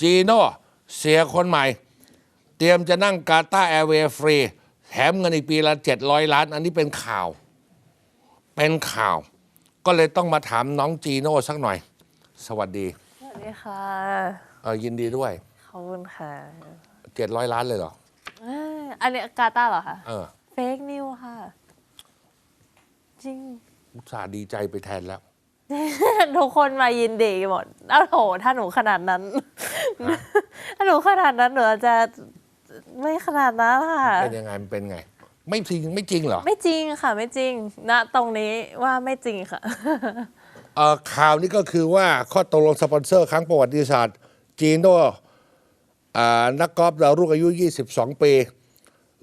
จีโน่เสียคนใหม่ เตรียมจะนั่งกาตาร์แอร์เวย์ฟรี แถมเงินอีกปีละ 700 ล้าน อันนี้เป็นข่าว เป็นข่าว ก็เลยต้องมาถามน้องจีโน่สักหน่อย สวัสดี สวัสดีค่ะ เออยินดีด้วย ขอบคุณค่ะ 700 ล้านเลยเหรอเอ้ยอันนี้กาตาร์เหรอคะเออเฟกนิวค่ะ จริง อุตส่าห์ดีใจไปแทนแล้ว ทุกคนมายินดีหมดเอ้าโห ถ้าหนูขนาดนั้น ถ้าหนูขนาดนั้นหนูอาจจะไม่ขนาดนั้นค่ะ เป็นยังไงมันเป็นไง ไม่จริงไม่จริงเหรอ ไม่จริงค่ะ ไม่จริงณตรงนี้ว่าไม่จริงค่ะ เอ่อข่าวนี้ก็คือว่าข้อตกลงสปอนเซอร์ครั้งประวัติศาสตร์ จีโน่อ่านักกอล์ฟดาวรุ่งอายุ 22 ปี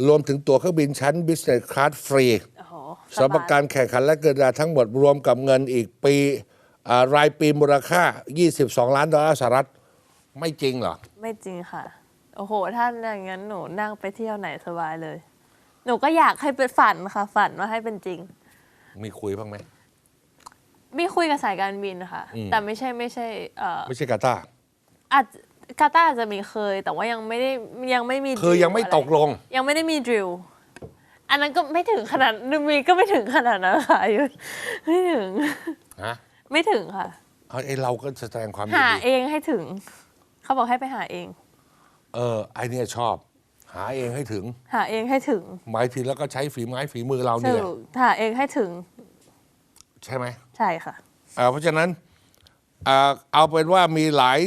รวมถึงตั๋วเครื่องบินชั้น Business Class ฟรีโอ้โหสำห รับการแข่งขันและเกินราทั้งหมดรวมกับเงินอีกปีอ่ารายปีมูลค่า 22 ล้านดอลลาร์สหรัฐ ไม่จริงเหรอ ไม่จริงค่ะ โอ้โห ถ้าอย่างนั้นหนูนั่งไปเที่ยวไหนสบายเลย หนูก็อยากให้เป็นฝันค่ะ ฝันว่าให้เป็นจริง มีคุยบ้างไหม มีคุยกับสายการบินค่ะอืมแต่ไม่ใช่ไม่ใช่เอ่อไม่ใช่กาตาร์อาจกาตาร์อาจจะมีเคย แต่ว่ายังไม่ได้ยังไม่มีคือ drill ยังไม่อะไรตกลง ยังไม่ได้มีดริล อันนั้นก็ไม่ถึงขนาดมีก็ไม่ถึงขนาดนั้นค่ะยุทธไม่ถึง ฮะไม่ถึงค่ะ เอาไอ้เราก็แสดงความยินหาดีเองให้ถึง เขาบอกให้ไปหาเอง เออไอเนี่ยชอบ หาเองให้ถึง หาเองให้ถึงหมายถึงแล้วก็ใช้ฝีไม้ฝีมือเราถูเนี่ยกหาเองให้ถึงใช่ไหม ใช่ค่ะเอ่อเพราะฉะนั้นเอ่อเอาเป็นว่ามีหลาย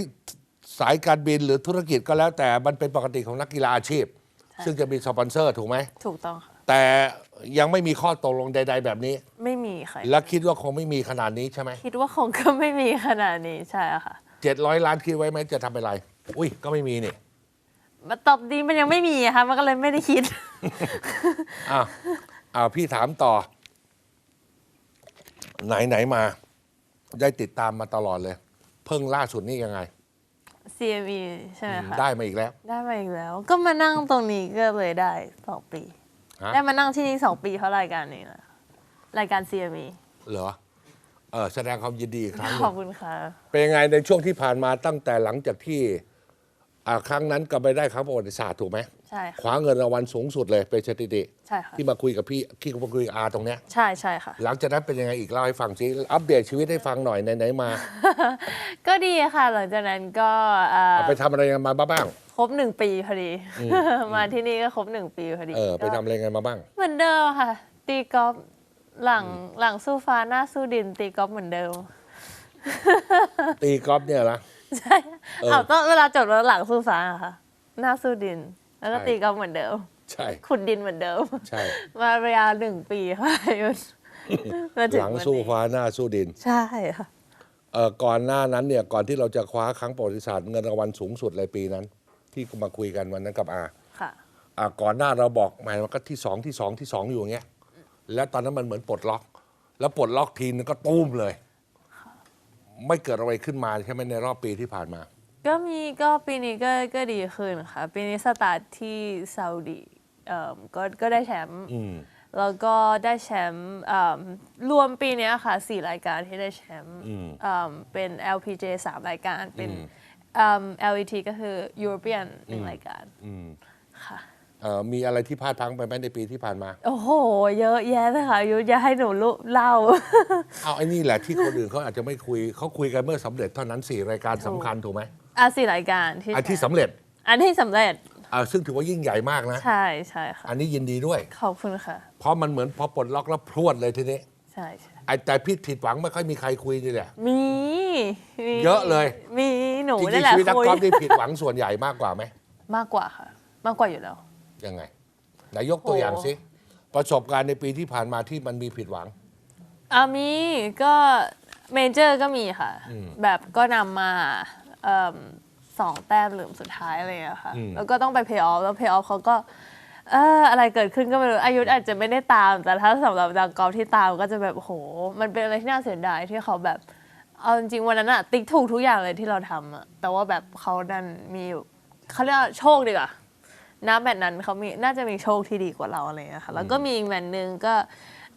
สายการบินหรือธุรกิจก็แล้วแต่มันเป็นปกติของนักกีฬาอาชีพใช่ซึ่งจะมีสปอนเซอร์ถูกไหมถูกต้องค่ะ แต่ยังไม่มีข้อตกลงใด ๆ แบบนี้ ไม่มีค่ะ และคิดว่าคงไม่มีขนาดนี้ใช่ไหมคิดว่าคงก็ไม่มีขนาดนี้ใช่ค่ะเจ็ดร้อยล้านคิดไว้ไหมจะทำอะไร อุ้ยก็ไม่มีนี่มาตอบดีมันยังไม่มีอะค่ะมันก็เลยไม่ได้คิด อ้าวอ้าวพี่ถามต่อ ไหนไหนๆมา ได้ติดตามมาตลอดเลย เพิ่งล่าสุดนี่ยังไง CME ใช่ไหมคะได้มาอีกแล้ว ได้มาอีกแล้ว ก็มานั่งตรงนี้ก็เลยได้สองปีฮะ ได้มานั่งที่นี่สองปีเพราะรายการนี้นะรายการ CME เหรอเออแสดงความยินดีอีกครั้งหขนึ่อบงคุณค่ะ เป็นยังไงในช่วงที่ผ่านมาตั้งแต่หลังจากที่อ่าครั้งนั้นก็ไปได้ครั้งประวัติศาสตร์ถูกไหมใช่คค่ะว้าเงินรางวัลสูงสุดเลยเป็นสถิติ ใช่ค่ะ ที่มาคุยกับพี่ที่มาคุยกับอาตรงเนี้ย ใช่ใช่ค่ะ หลังจากนั้นเป็นยังไงอีกเล่าให้ฟังสิอัปเดตชีวิตให้ฟังหน่อยไหนๆมาก็ดีค่ะ หลังจากนั้นก็เอ่อเอาไปทำอะไรกันมาบ้าง ครบหนึ่งปีพอดีมาที่นี่ก็ครบหนึ่งปีพอดีเออไปก็ทำอะไรกันมาบ้าง เหมือนเดิมค่ะ ตีกอล์ฟหลังหลังสู้ฟ้าหน้าสู้ดิน ตีกอล์ฟเหมือนเดิมตีกอล์ฟเนี่ยนะใช่เออ เอาต้องเวลาจดว่าหลังสู้ฟ้าอะค่ะ หน้าสู้ดิน แล้วก็ใช่ตีกอล์ฟเหมือนเดิม ใช่ ขุดดินเหมือนเดิม ใช่ มาระยะหนึ่งปีค่ะยุทธมาถึหลังวันสู้นี้ฟ้าหน้าสู้ดินใช่ค่ะ เออก่อนหน้านั้นเนี่ยก่อนที่เราจะคว้าครั้งประวัติศาสตร์เงินรางวัลสูงสุดเลยปีนั้น ที่มาคุยกันวันนั้นกับอาค่ะ อ่าก่อนหน้าเราบอกหมายมันก็ที่สองที่สองที่สองอยู่อย่างเงี้ย แล้วตอนนั้นมันเหมือนปลดล็อก แล้วปลดล็อกทีนึงก็ตุ้มเลย ไม่เกิดอะไรขึ้นมาใช่ไหมในรอบปีที่ผ่านมา ก็มีก็ปีนี้ก็ก็ดีขึ้นค่ะ ปีนี้สตาร์ทที่ซาอุดีเอ่อก็ก็ได้แชมป์อืม แล้วก็ได้แชมป์เอิ่มรวมปีเนี้ยค่ะสี่รายการที่ได้แชมป์เอิ่มเป็น LPG สามรายการเป็นเอิ่ม LET ก็คือ European หนึ่งรายการค่ะ เอ่อมีอะไรที่พลาดพลังไปไหมในปีที่ผ่านมาโอ้โห เยอะแยะเลยค่ะยุทธอย่าให้หนูลุเล่า เอาไอ้นี่แหละที่คนอื่นเขาอาจจะไม่คุยเขาคุยกันเมื่อสำเร็จเท่านั้นสี่รายการสำคัญถูกไหมอะสี่รายการที่อันที่แชมป์สำเร็จอันที่สำเร็จอ่าซึ่งถือว่ายิ่งใหญ่มากนะ ใช่ใช่ค่ะ อันนี้ยินดีด้วย ขอบคุณค่ะ เพราะมันเหมือนพอปลดล็อกแล้วพรวดเลยทีนี้ ใช่ใช่ ไอ้แต่พี่ผิดหวังไม่ค่อยมีใครคุยนี่แหละ มีมีเยอะเลย มีหนูจรินี่งแหๆละชีวิตนักคุยกอล์ฟนี่ผิดหวังส่วนใหญ่มากกว่าไหมมากกว่าค่ะ มากกว่าอยู่แล้ว ยังไงไหนยกตัวโอ้อย่างสิประสบการณ์ในปีที่ผ่านมาที่มันมีผิดหวังอะมีก็เมเจอร์ก็มีค่ะ แบบก็นำมาเอิ่มสองแต้มหลืมสุดท้ายอะไรอย่างเงี้ยค่ะอืมแล้วก็ต้องไปเพย์ออฟแล้วเพย์ออฟเขาก็ เอออะไรเกิดขึ้นก็ไม่รู้อายุธอาจจะไม่ได้ตาม แต่ถ้าสำหรับนักกอล์ฟที่ตามก็จะแบบโอ้โห มันเป็นอะไรที่น่าเสียดายที่เขาแบบเอาจริงๆวันนั้นอะติ๊กถูกทุกอย่างเลยที่เราทำอะแต่ว่าแบบเขาดันมีเขาเรียกว่าโชคดีกว่าน้ำแบบนั้นเขามีน่าจะมีโชคที่ดีกว่าเราอะไรอย่างเงี้ยค่ะแล้วก็มีอีกแมตช์หนึ่งก็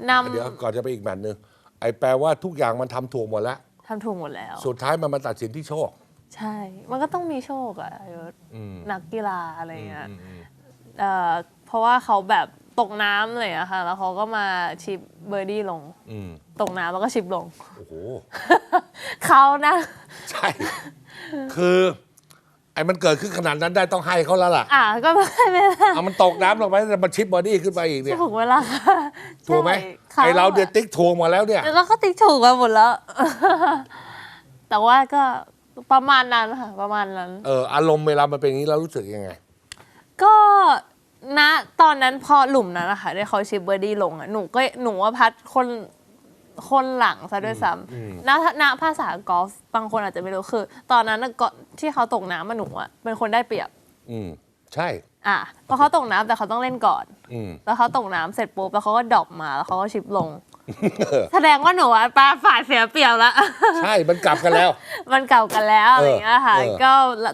นำเดี๋ยวก่อนจะไปอีกแมตช์หนึ่งไอ้แปลว่าทุกอย่างมันทำถูกหมดแล้วทำถูกหมดแล้ว สุดท้ายมันมาตัดสินที่โชค ใช่ มันก็ต้องมีโชคอะยศอืมนักกีฬาอะไรเงี้ยอืมอืม เอ่อเพราะว่าเขาแบบตกน้ำอะไรอย่างเลยค่ะ แล้วเขาก็มาชิปเบอร์ดี้ลง อืมตกน้ำแล้วก็ชิปลง โอ้โห เขานะ ใช่ คือ ไอ้มันเกิดขึ้นขนาดนั้นได้ต้องให้เขาแล้วล่ะ อะก็ไม่ไม่ได้เอามันตกน้ำลงไปแต่มันชิปบอดี้ขึ้นไปอีกเนี่ย ถูกเวลาถูกไหมใช่ไอเราอะเดือดติ๊กทวงมาแล้วเนี่ย แล้วก็ติ๊กถูกกันหมดแล้ว แต่ว่าก็ประมาณนั้นค่ะ ประมาณนั้น เอออารมณ์เวลามันเป็นอย่างนี้เรารู้สึกยังไง ก็ณตอ นนั้นพอหลุมนั้นนะคะได้เขาชิปเบอร์ดี้ลงอะหนูก็หนูว่าพัดคนคนหลังซะด้วยซ้ำณณภาษากอล์ฟบางคนอาจจะไม่รู้คือ ตอนนั้นน่ะก่อนที่เขาตกน้ำมาหนูอะเป็นคนได้เปรียบ อืมใช่ อะเพราะเขาตกน้ำแต่เขาต้องเล่นก่อนอืมแล้วเขาตกน้ำเสร็จปุ๊บแล้วเขาก็ดรอปมาแล้วเขาก็ชิปลงเออแสดงว่าหนูอะปลาฝ่ายเสียเปรียบแล้วใช่มันกลับกันแล้ว มันเก่ากันแล้วอะไรอย่างเงี้ยค่ะเออก็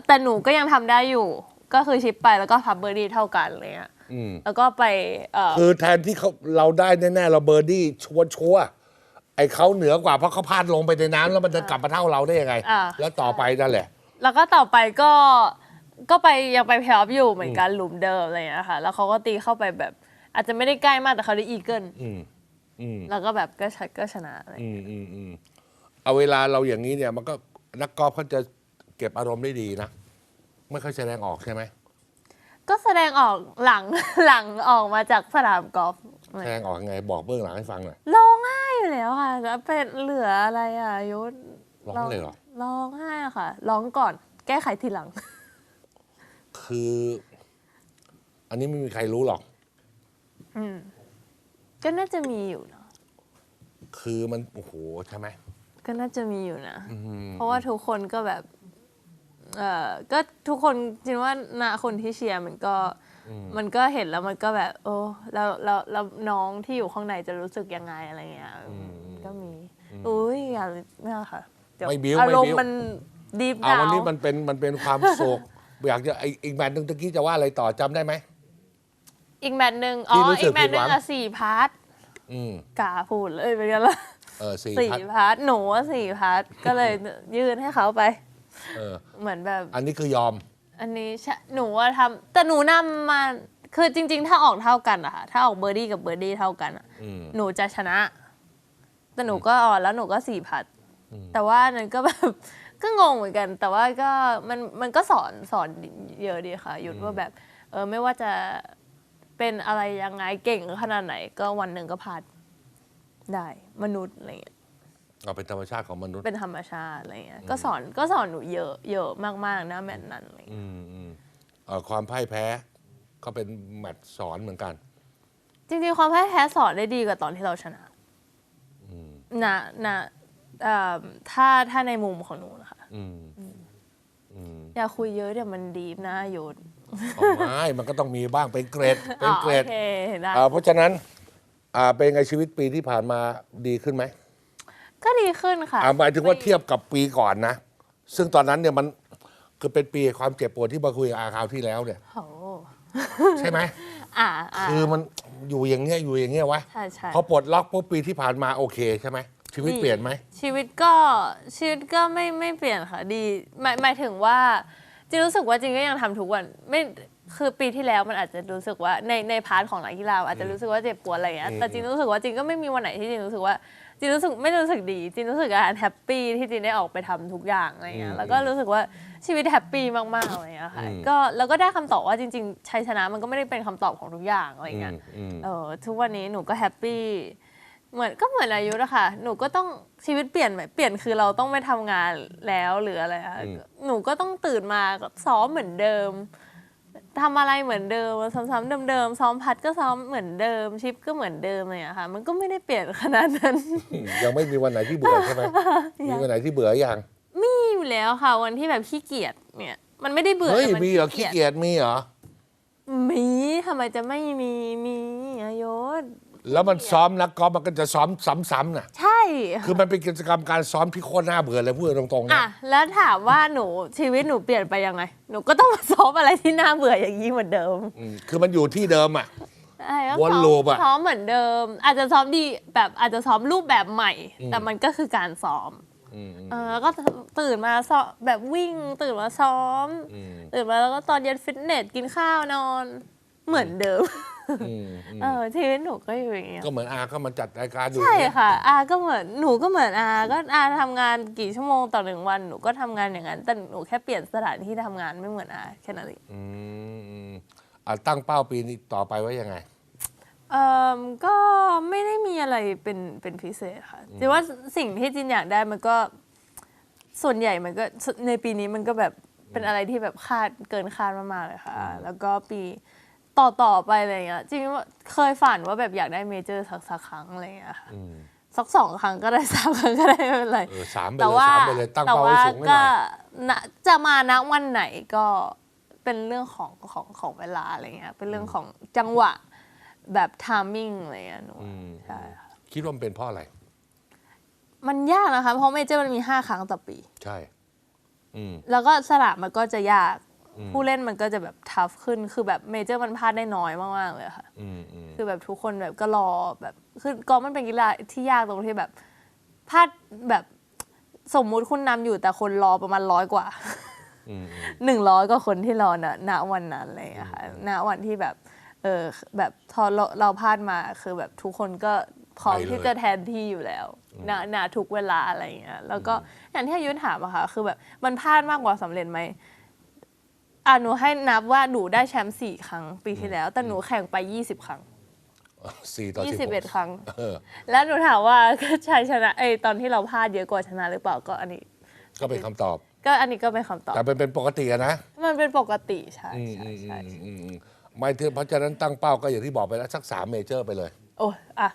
แต่หนูก็ยังทำได้อยู่ ก็คือชิปไปแล้วก็พับเบอร์ดี้เท่ากันอะไรเลยอืม แล้วก็ไปเอ่อคือแทนที่เขาเราได้แน่ๆเราเบอร์ดี้ชัวร์ชัวร์ไอ้เขาเหนือกว่าเพราะเขาพลาดลงไปในน้ำแล้วมันจะกลับมาเท่าเราได้ยังไง อ่า แล้วต่อไปนั่นแหละ แล้วก็ต่อไปก็ก็ไปยังไปเพลย์ออฟอยู่เหมือนกันหลุมเดิมอะไรอย่างเงี้ยค่ะแล้วเขาก็ตีเข้าไปแบบ อาจจะไม่ได้ใกล้มากแต่เขาได้อีเกิลอืมอืม แล้วก็แบบก็ชก็ชนะอะไรอืมอืมอืมเอาเวลาเราอย่างนี้เนี่ย มันก็นักกอล์ฟเขาจะเก็บอารมณ์ได้ดีนะ ไม่ค่อยแสดงออกใช่ไหม ก็แสดงออกหลัง หลังออกมาจากสนามกอล์ฟแสดงออกยังไงบอกเบื้องหลังให้ฟังหน่อยร้องไห้อยู่แล้วค่ะแล้วเป็นเหลืออะไรอะยุทธร้องเลยเหรอร้องไห้อะค่ะร้องก่อน แก้ไขทีหลัง คือ อันนี้ไม่มีใครรู้หรอก อืมก็น่าจะมีอยู่เนาะคือมันโอ้โหใช่ไหมก็น่าจะมีอยู่นะอืมเพราะว่าทุกคนก็แบบ เอ่อก็ทุกคนจริงว่านาคนที่เชียร์มันก็มันก็เห็นแล้วมันก็แบบ โอ้แล้วแล้วแล้วน้องที่อยู่ข้างในจะรู้สึกยังไงอะไรเงี้ยก็มีอุ้ยอย่าไม่เอาค่ะเดี๋ยวไม่บิ้วอาไม่รมบิ้ณ์วมันดีฟเอาดาวันวนี้มันเป็นมันเป็นความโศกอยากจะไออีกแมตช์หนึงตะกี้จะว่าอะไรต่อจำได้ไหม อีกแมตช์หนึ่งอ๋อที่รู้สึอีกกแมตช์หนึ่ผิดหวังงอะสี่พาร์ทอืมกาพูดเลยเป็นกันละเออสี่สี่พัดพาร์ทหนูว่าสี่พาร์ทก็เลยยื่นให้เขาไป เออ เหมือนแบบ อันนี้คือยอม อันนี้ใช่หนูว่าทำแต่หนูนำมาคือจริง ๆ ถ้าออกเท่ากันอะค่ะถ้าออกเบอร์ดี้กับเบอร์ดี้เท่ากันอะอืม หนูจะชนะ แต่หนูก็อ่อนแล้วหนูก็สี่พัด แต่ว่าอันนั้นก็แบบ ก็งงเหมือนกัน แต่ว่าก็มันมันก็สอนสอนเยอะดีค่ะหยุดว่าแบบ เออไม่ว่าจะเป็นอะไรยังไงเก่งขนาดไหน ก็วันหนึ่งก็พลาดได้มนุษย์อะไรเงี้ย เอาเป็นธรรมชาติของมนุษย์ เป็นธรรมชาติอะไรเงี้ย ก็สอนก็สอนหนูเยอะเยอะมากๆนะแมตช์นั้นอะไรเงี้ยอืมอืมเอ่อความพ่ายแพ้ก็เป็นแมตช์สอนเหมือนกัน จริงๆความพ่ายแพ้สอนได้ดีกว่าตอนที่เราชนะนะนะเอ่อถ้าถ้าในมุมของหนูนะคะ อืมอืมอย่าคุยเยอะเดี๋ยวมันดีฟนะหยุดเอาไม่มันก็ต้องมีบ้างเป็นเกรดเป็นเกรดอ๋อโอเคได้ อ่าเพราะฉะนั้น อ่าเป็นไงชีวิตปีที่ผ่านมาดีขึ้นไหม ก็ดีขึ้นค่ะ อ่าหมายถึงว่าเทียบกับปีก่อนนะ ซึ่งตอนนั้นเนี่ยมันคือเป็นปีความเจ็บปวดที่มาคุยกับอาคราวที่แล้วเนี่ย โอ้ใช่ไหม อ่าอ่าคือมันอยู่อย่างเงี้ยอยู่อย่างเงี้ยวะใช่ใช่พอปลดล็อกปุ๊บปีที่ผ่านมาโอเคใช่ไหมชีวิตเปลี่ยนไหม ชีวิตก็ชีวิตก็ไม่ไม่เปลี่ยนค่ะดีหมายหมายถึงว่าจริงรู้สึกว่าจริงก็ยังทำทุกวันไม่คือปีที่แล้วมันอาจจะรู้สึกว่าในในพาร์ทของนักกีฬาอาจจะรู้สึกว่าเจ็บปวดอะไรอย่างเงี้ยแต่จริงรู้สึกว่าจริงก็ไม่มีวันไหนที่จริงรู้สึกว่า จริงรู้สึกไม่รู้สึกดีจริงรู้สึกการแฮปปี้ที่จริงได้ออกไปทำทุกอย่างอะไรเงี้อืยมแล้วก็รู้สึกว่าชีวิตแฮปปี้มากๆอะไรเงี้ยค่ะอืมก็แล้วก็ได้คำตอบว่าจริง ๆ ชัยชนะมันก็ไม่ได้เป็นคำตอบของทุกอย่างอะไรอืเงี้มยอืมเออทุกวันนี้หนูก็แฮปปี้เหมือนก็เหมือนอายุนะคะ หนูก็ต้องชีวิตเปลี่ยนไหมเปลี่ยนคือเราต้องไม่ทำงานแล้วหรืออะไรคะอืมหนูก็ต้องตื่นมาก็ซ้อมเหมือนเดิม ทำอะไรเหมือนเดิมซ้ำๆเดิมๆซ้อมพัดก็ซ้อมเหมือนเดิมชิปก็เหมือนเดิมเลยอะค่ะมันก็ไม่ได้เปลี่ยนขนาดนั้น ยังไม่มีวันไหนที่เบื่อใช่ไหมมีวันไหนที่เบื่อยังมีอยู่แล้วค่ะ วันที่แบบขี้เกียจเนี่ยมันไม่ได้เบื่อเฮ้ยแต่นมีเหรอขี้เกียจมีเหรอมีทำไมจะไม่มีมีอายศ แล้วมันซ้อมนักกอล์ฟมันก็จะซ้อมซ้ำๆน่ะ ใช่ คือมันเป็นกิจกรรมการซ้อมที่โคตรน่าเบื่อเลยพูดตรงๆนะอะ แล้วถามว่าหนูชีวิตหนูเปลี่ยนไปยังไง หนูก็ต้องมาซ้อมอะไรที่น่าเบื่ออย่างนี้เหมือนเดิมอืมคือมันอยู่ที่เดิมอะ ใช่ก็วนซ้อมลูปอะ ซ้อมเหมือนเดิม อาจจะซ้อมดีแบบอาจจะซ้อมรูปแบบใหม่ แต่มันก็คือการซ้อม อืมอืมเออแล้วก็ตื่นมาซ้อมแบบวิ่งตื่นมาซ้อม อืมตื่นมาแล้วก็ตอนเย็นฟิตเนสกินข้าวนอน เหมือนเดิมอืมอืม เออชีวิตหนูก็อยู่อย่างเงี้ยก็เหมือนอาก็มาจัดรายการอยู่ใช่ค่ะ อาก็เหมือนหนูก็เหมือนอาก็อาทำงานกี่ชั่วโมงต่อหนึ่งวันหนูก็ทำงานอย่างนั้นแต่หนูแค่เปลี่ยนสถานที่ทำงานไม่เหมือนอาแค่นั้นเองอืมอืมอะตั้งเป้าปีนี้ต่อไปไว้ยังไง เอ่อก็ไม่ได้มีอะไรเป็นเป็นพิเศษค่ะจินว่าสิ่งที่จินอยากได้มันก็ส่วนใหญ่มันก็ในปีนี้มันก็แบบเป็นอะไรที่แบบคาดเกินคาดมากๆเลยค่ะ แล้วก็ปี ต่อต่อไปอะไรเงี้ยจริงๆว่าเคยฝันว่าแบบอยากได้เมเจอร์สักสักครั้งอะไรเงี้ยค่ะอืมสักสองครั้งก็ได้สามครั้งก็ได้ไม่เป็นไรเออสามไปแต่เลยว่าสามไปเลยตั้งแต่เป้าไว้ว่าสูงไว้หก็น่อยณจะมาณวันไหนก็เป็นเรื่องของของของเวลาอะไรเงี้ยเป็นเรื่องของจังหวะแบบทามมิ่งอะไรเงี้ยหนูอืมใช่ค่ะคิดว่ามันเป็นเพราะอะไร มันยากนะคะ เพราะเมเจอร์มันมี5ครั้งต่อปี ใช่อืมแล้วก็สนามมันก็จะยากอืม ผู้เล่นมันก็จะแบบทัฟขึ้นคือแบบเมเจอร์มันพลาดได้น้อยมากๆเลยค่ะอืมอืมคือแบบทุกคนแบบก็รอแบบคือกอล์ฟมันเป็นกีฬาที่ยากตรงที่แบบพลาดแบบสมมุติคุณนำอยู่แต่คนรอประมาณร้อยกว่าอืมอืมหนึ่งร้อยก็คนที่รอณณวันนั้นอะไรอย่างเลยค่ะณวันที่แบบเออแบบพอเราเราพลาดมาคือแบบทุกคนก็พร้อมไปเลยที่จะแทนที่อยู่แล้วณณทุกเวลาอะไรอย่างเงี้ยแล้วก็อย่างที่อายุถามอะค่ะคือแบบมันพลาดมากกว่าสำเร็จไหม อะหนูให้นับว่าหนูได้แชมป์สี่ครั้งปีที่แล้ว แต่หนูแข่งไปยี่สิบครั้งสี่ต่อยี่สิสิบบหเอ็ดกครั้งเออแล้วหนูถามว่าชัยชนะไอยตอนที่เราพลาดเยอะกว่าชนะหรือเปล่าก็อันนี้ ก็เป็นคำตอบ ก็อันนี้ก็เป็นคำตอบ แต่เป็นเป็นปกติอะนะ มันเป็นปกติใช่อืมใช่อืมใช่อืมอืมอืมไม่ถึงเพราะฉะนั้นตั้งเป้าก็อย่างที่บอกไปแล้วสักสามเมเจอร์ไปเลย โอ้ยอะ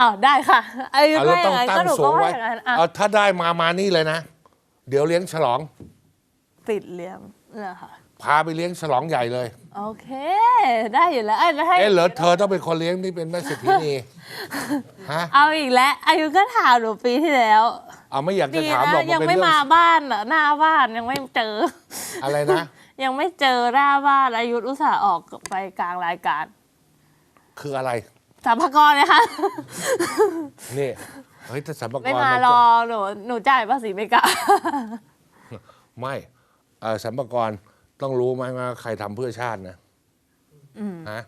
อ้าวได้ค่ะอายุเอาก็แล้วอต้อย่างนั้นตั้ก็งหนูสูก็งว่าไว้อย่างนั้นอะเอาถ้าได้มามานี่เลยนะ เดี๋ยวเลี้ยงฉลองปิดเลี้ยง เนี่ยค่ะพาไปเลี้ยงฉลองใหญ่เลย โอเค ได้อยู่แล้วเอ้ยให้เอ๊ะเหรอเธอต้องเป็นคนเลี้ยงนี่เป็นแม่เศรษฐีนีฮะเอาอีกแล้ว อายุก็ถามหนูปีที่แล้ว เอาไม่อยากจะดีถามหรอกนะมัยันงเป็นไม่เรื่องมาบ้านเหรอหน้าบ้านยังไม่เจอ อะไรนะ ยังไม่เจอหน้าบ้านอายุอุตส่าห์ออกไปกลางรายการคืออะไรสัมภากรเลยค่ะ นี่เฮ้ยแต่สัมภาไม่ระมารก็อหนูหนูจ่ายภาษีไม่กล้าไม่เอ่อ สัมภาระต้องรู้ไหมว่าใครทำเพื่อชาตินะฮะ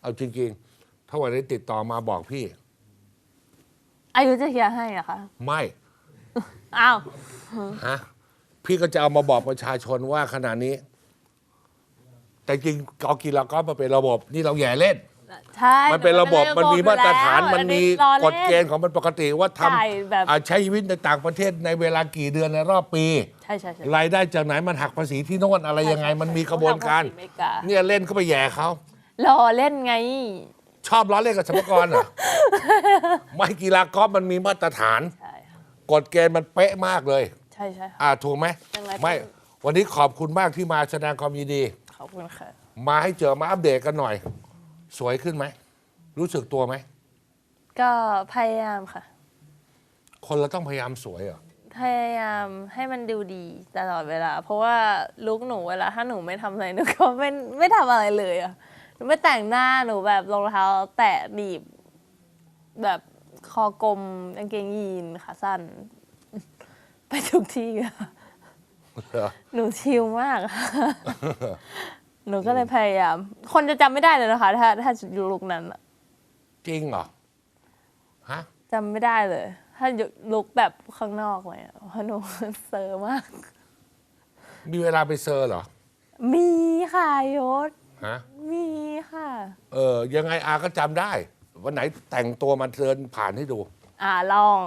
เอาจริงๆ ถ้าวันนี้ติดต่อมาบอกพี่ อายุจะเคลียร์ให้อะคะ ไม่ อ้าว ฮะ พี่ก็จะเอามาบอกประชาชนว่าขณะนี้ แต่จริงกอกีฬาก็มาเป็นระบบ นี่เราแย่เล่น ใช่มันเป็นระบบมันมีมาตรฐานมันมีรอกฎเกณฑ์ของมันปกติว่าทจ่ายแบบำอ่าใช้ชีวิตในต่างประเทศในเวลากี่เดือนในรอบปีใช่ใช่ใช่รายได้จากไหนมันหักภาษีที่โน่นอะไรยังไง มันมีกระบวนการทำภษีไม่กล้าเนี่ยเล่นก็ไปแย่เขารอเล่นไง ชอบล้อเล่นกับสมกรเหรอไม่กีฬากอล์ฟมันมีมาตรฐานใช่ค่ะกฎเกณฑ์มันเป๊ะมากเลย ใช่ใช่ค่ะอ่าถูกไหมยังไงไม่วันนี้ขอบคุณมากที่มาแสดงความยินดีขอบคุณค่ะมาให้เจอมาอัปเดตกันหน่อย สวยขึ้นไหม รู้สึกตัวไหม ก็พยายามค่ะ คนเราต้องพยายามสวยเหรอ พยายามให้มันดูดีตลอดเวลา เพราะว่าลุกหนูเวลาถ้าหนูไม่ทำอะไรหนูก็ไม่ไม่ทำอะไรเลยอะหนูไม่แต่งหน้าหนูแบบรองเท้าแตะหนีบ แบบคอกลมกางเกงยีนขาสั้น ไปทุกที่อะ เหรอ หนูชิลมากอะ หนูก็เลยพยายาม คนจะจำไม่ได้เลยนะคะ ถ้าถ้าอยู่ลุกนั้นอะจริงเหรอฮะจำไม่ได้เลย ถ้าอยู่ลุกแบบข้างนอกเลยอะเพราะหนู เซอร์มาก มีเวลาไปเซอร์เหรอมีค่ะยศ ฮะมีค่ะ เออยังไงอาก็จำได้ วันไหนแต่งตัวมาเดินผ่านให้ดู อ่าลอง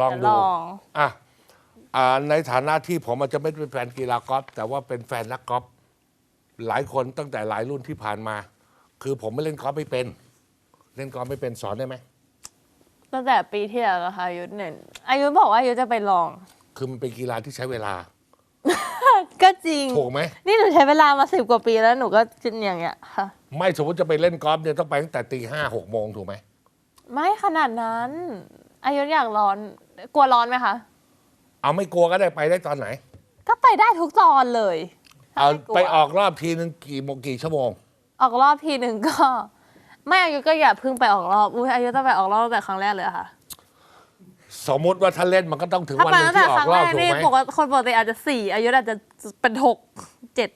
ลองจะดูลอง อะอ่าในฐานะที่ผมอาจจะไม่เป็นแฟนกีฬากอล์ฟแต่ว่าเป็นแฟนนักกอล์ฟ หลายคนตั้งแต่หลายรุ่นที่ผ่านมา คือผมไม่เล่นกอล์ฟไม่เป็น เล่นกอล์ฟไม่เป็นสอนได้ไหมตั้งแต่ปีที่แล้วอะค่ะยุทธเนี่ยอายุบอกว่าอายุจะไปลอง คือมันเป็นกีฬาที่ใช้เวลาก็จริง ถูกไหมนี่หนูใช้เวลามาสิบกว่าปีแล้วหนูก็จินอย่างเงี้ยค่ะ ไม่สมมติจะไปเล่นกอล์ฟเนี่ยต้องไปตั้งแต่ตีห้าหกโมงถูกไหมไม่ขนาดนั้น อายุอยากร้อน กลัวร้อนไหมคะ เอาไม่กลัวก็ได้ไปได้ตอนไหน ก็ไปได้ทุกตอนเลย เอาม่ลัว ไปออกรอบทีนึงกี่โมงกี่ชั่วโมง ออกรอบทีหนึ่งก็ ไม่อายุก็อย่าเพิ่งไปออกรอบอุ้ยอายุต้องไปออกรอบตั้งแต่ครั้งแรกเลยอะค่ะ สมมุติว่าถ้าเล่นมันก็ต้องถึงถ้าวันไปหนึ่ตั้งงแต่ที่อคอรั้กงรอบถูกแรกนี่ไหมปกติคนปกติอาจจะสี่อายุอาจจะเป็นหกเจ็ด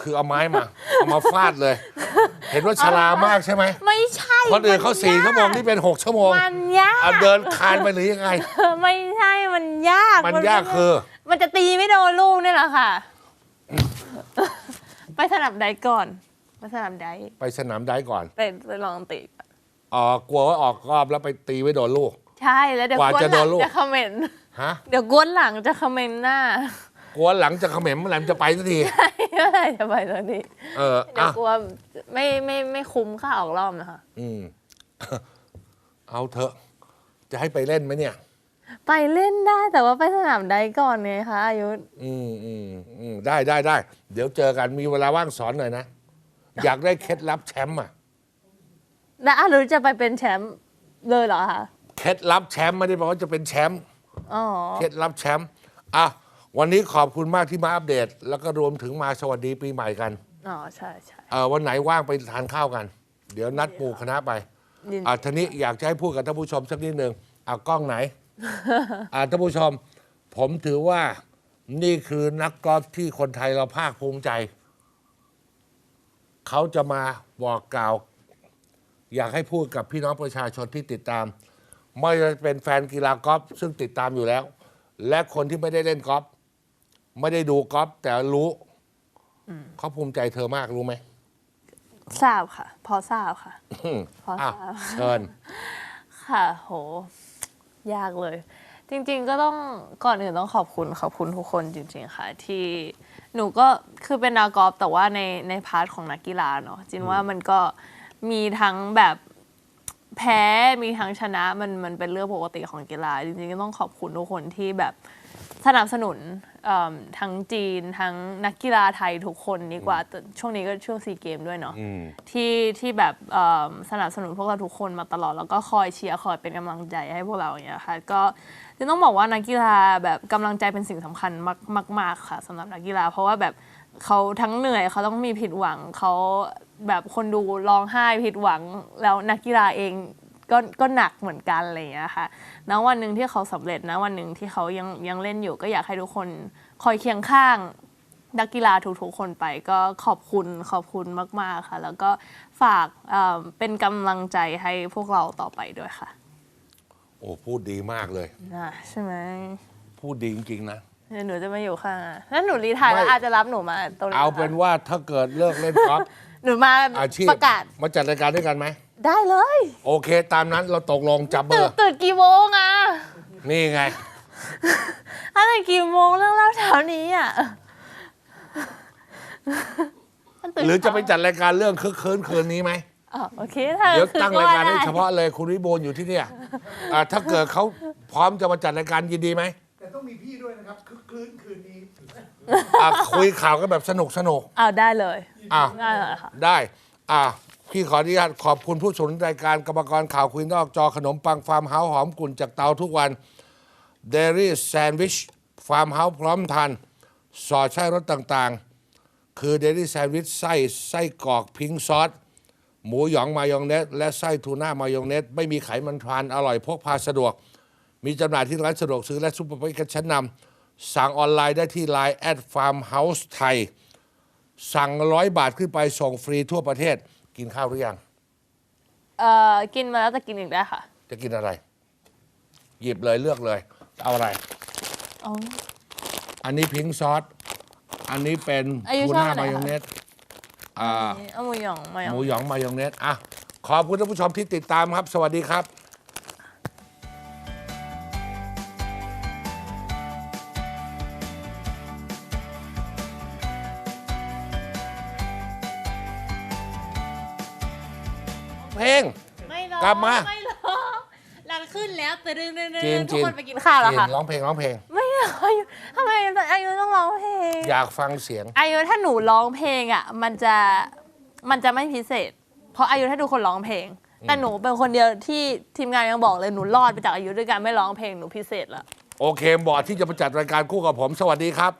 คือเอาไม้มา เอามาฟาดเลย เห็นว่าชรามากใช่ไหมไม่ใช่คนอื่นเขามัสี่ยกชั่วโมงนี่เป็นหกชั่วโมงมันยากเอาเดินคานไปหรือยังไง ไม่ใช่มันยากมันยากคือ มันจะตีไม่โดนลูกนี่แหละค่ะ ไปสนามใดก่อนไปสนามใดไปสนามได้ก่อนไปไปลองตีก่อนอ๋อกลัวว่าออกรอบแล้วไปตีไว้โดนลูก ใช่แล้วเดี๋ยวกว่าก้นจะหลัโดนลูก จะคอมเมนต์ฮะเดี๋ยวก้นหลังจะคอมเมนต์หน้ากลัวหลังจะเขม็มเมื่อไหร่มันจะไปสักทีเมื่อไหร่จะไปตอนนี้ เออเดี๋ยวอะกลัวไม่ไม่ไม่คุ้มค่าออกรอบนะคะอืม เอาเถอะ จะให้ไปเล่นไหมเนี่ย ไปเล่นได้แต่ว่าไปสนามใดก่อนไงคะอายุอืมอืมอืมได้ได้ได้ เดี๋ยวเจอกันมีเวลาว่างสอนหน่อยนะ อยากได้เคล็ดลับแชมป์อะ แล้วอารุจะไปเป็นแชมป์เลยเหรอคะเคล็ดลับแชมป์ไม่ได้บอกว่าจะเป็นแชมป์ อ๋อ เคล็ดลับแชมป์ อะ วันนี้ขอบคุณมากที่มาอัปเดต แล้วก็รวมถึงมาสวัสดีปีใหม่กัน อ๋อ ใช่ใช่เออวันไหนว่างไปทานข้าวกัน เดี๋ยวนัดปูคณะไป ยิน อะทีนี้อยากจะให้พูดกับท่านผู้ชมสักนิดหนึ่งอะกล้องไหน อะท่านผู้ชม ผมถือว่านี่คือนักกอล์ฟที่คนไทยเราภาคภูมิใจ เขาจะมาบอกกล่าว อยากให้พูดกับพี่น้องประชาชนที่ติดตาม ไม่ว่าจะเป็นแฟนกีฬากอล์ฟซึ่งติดตามอยู่แล้ว และคนที่ไม่ได้เล่นกอล์ฟไม่ได้ดูกอล์ฟแต่รู้เขาภูมิใจเธอมากรู้ไหมทราบค่ะ พอทราบค่ะอืมพออะทราบ เชิญ ค่ะโห ยากเลย จริงๆก็ต้องก่อนอื่นต้องขอบคุณขอบคุณทุกคนจริง ๆค่ะ ที่หนูก็คือเป็นนักกอล์ฟแต่ว่าในในพาร์ทของนักกีฬาเนาะจินว่ามันก็มีทั้งแบบแพ้มีทั้งชนะมันมันเป็นเรื่องปกติของกีฬาจริงๆก็ต้องขอบคุณทุกคนที่แบบสนับสนุนเอิ่ม ทั้งจีนทั้งนักกีฬาไทยทุกคนดีกว่าแต่ช่วงนี้ก็ช่วงซีเกมด้วยเนาะอืมที่ที่แบบเอิ่มสนับสนุนพวกเราทุกคนมาตลอด แล้วก็คอยเชียร์คอยเป็นกำลังใจให้พวกเราอย่างเงี้ยค่ะก็จะต้องบอกว่านักกีฬาแบบกำลังใจเป็นสิ่งสำคัญมากมากๆค่ะสำหรับนักกีฬา เพราะว่าแบบเขาทั้งเหนื่อยเขาต้องมีผิดหวังเขาแบบคนดูร้องไห้ผิดหวังแล้วนักกีฬาเอง ก็ก็หนักเหมือนกันอะไรอย่างเงี้ยค่ะณวันหนึ่งที่เขาสำเร็จนะวันหนึ่งที่เขายังยังเล่นอยู่ ก็อยากให้ทุกคนคอยเคียงข้างนักกีฬาทุกๆคนไปก็ขอบคุณขอบคุณมากๆค่ะ แล้วก็ฝากเอ่อเป็นกำลังใจให้พวกเราต่อไปด้วยค่ะ โอ้พูดดีมากเลยนะใช่ไหมพูดดีจริง ๆ นะเดี๋ยวหนูจะมาอยู่ข้างอะถ้าหนูรีไทายแล้วไม่อาจจะรับหนูมาตรงนี้เอาเป็นว่าถ้าเกิดเลิกเล่นกอล์ฟหนูมาอาชีพประกาศมาจัดรายการด้วยกันไหม ได้เลยโอเค ตามนั้นเราตกลงจับเบตื่อนร์ ตื่นกี่โมงอะนี่ไง อะไรกี่โมงเรื่องเล่าเช้านี้อะมันตื่นหรือจะไปจัดรายการเรื่องคึกคืนคืนนี้ไหม อ๋อโอเคถ้าเดี๋ยวคือตั้งรายการให้ได้เฉพาะเลยคุณวิบูลย์อยู่ที่เนี่ยอ่าถ้าเกิดเขาพร้อมจะมาจัดรายการยินดีไหมแต่ต้องมีพี่ด้วยนะครับคึกคืนคืนนี้ อะคุยข่าวกันแบบสนุกสนุกเอาได้เลยอะได้เลยค่ะ ได้อะ พี่ขออนุญาตขอบคุณผู้สนรายการกรรมกรข่าวคุยนอกจอขนมปังฟาร์มเฮาส์หอมกุ่นจากเตาทุกวันเดรี่แซนด์วิชฟาร์มเฮาส์พร้อมทานสอดไส้รสต่างๆ คือเดลี่แซนด์วิชไส้ไส้กรอกพิงซอสหมูหยองมายองเนสและไส้ทูน่ามายองเนสไม่มีไขมันทรานอร่อยพกพาสะดวก มีจำหน่ายที่ร้านสะดวกซื้อและซุปเปอร์มาร์เก็ตชั้นนำสั่งออนไลน์ได้ที่ Line แอดฟาร์มเฮาส์ไทยสั่งร้อยบาทขึ้นไปส่งฟรีทั่วประเทศ กินข้าวหรือยัง เอ่อกินมาแล้วจะกินอีกได้ค่ะ จะกินอะไร หยิบเลยเลือกเลยเอาอะไรอ๋ออันนี้พิงซอส อันนี้เป็นอายุทูชอบน่าอันไหนมายองเนสอ่า เอาหมูหยองมาหมูหยองมายองเนสอะ ขอบคุณท่านผู้ชมที่ติดตามครับ สวัสดีครับ ลง ไม่ร้องกลับมา ไม่ร้องรันขึ้นแล้วตื่นตื่นตื่นจีนทุกคนจีนไปกินข้าวแล้วค่ะ ร้องเพลงร้องเพลง ไม่เอาอายุทำไมอายุต้องร้องเพลง อยากฟังเสียง อายุถ้าหนูร้องเพลงอะ มันจะมันจะไม่พิเศษ เพราะอายุถ้าทุกคนร้องเพลง แต่หนูเป็นคนเดียวที่ทีมงานยังบอกเลยหนูรอดไปจากอายุด้วยการไม่ร้องเพลงหนูพิเศษละโอเคบอร์ดที่จะมาจัดรายการคู่กับผม สวัสดีครับ